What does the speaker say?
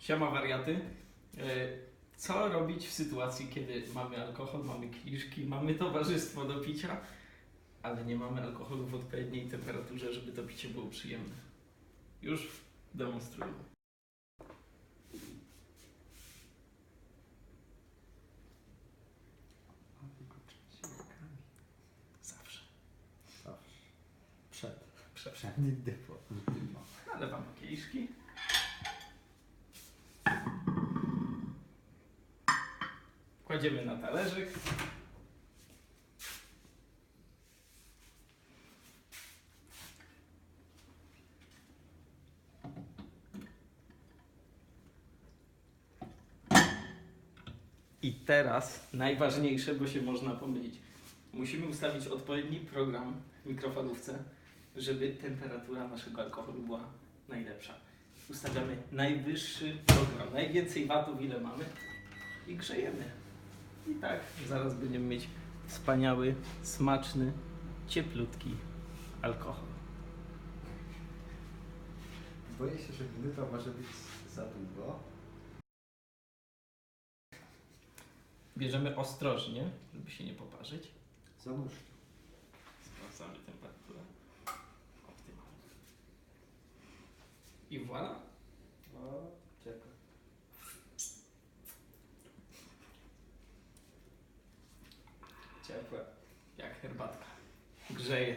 Siema wariaty. E, Co robić w sytuacji, kiedy mamy alkohol, mamy kiszki, mamy towarzystwo do picia, ale nie mamy alkoholu w odpowiedniej temperaturze, żeby to picie było przyjemne? Już demonstruję. Zawsze. Przed. Przed. Przed nigdy po. Nalewam kieliszki. Kładziemy na talerzyk. I teraz najważniejsze, bo się można pomylić. Musimy ustawić odpowiedni program w mikrofalówce, żeby temperatura naszego alkoholu była najlepsza. Ustawiamy najwyższy program, najwięcej watów ile mamy i grzejemy. I tak zaraz będziemy mieć wspaniały, smaczny, cieplutki alkohol. Boję się, że minuta może być za długo. Bierzemy ostrożnie, żeby się nie poparzyć. Zanurz. Sprawdzamy temperaturę. Optymalnie. I voilà. Ciepłe. Jak herbatka. Grzeje.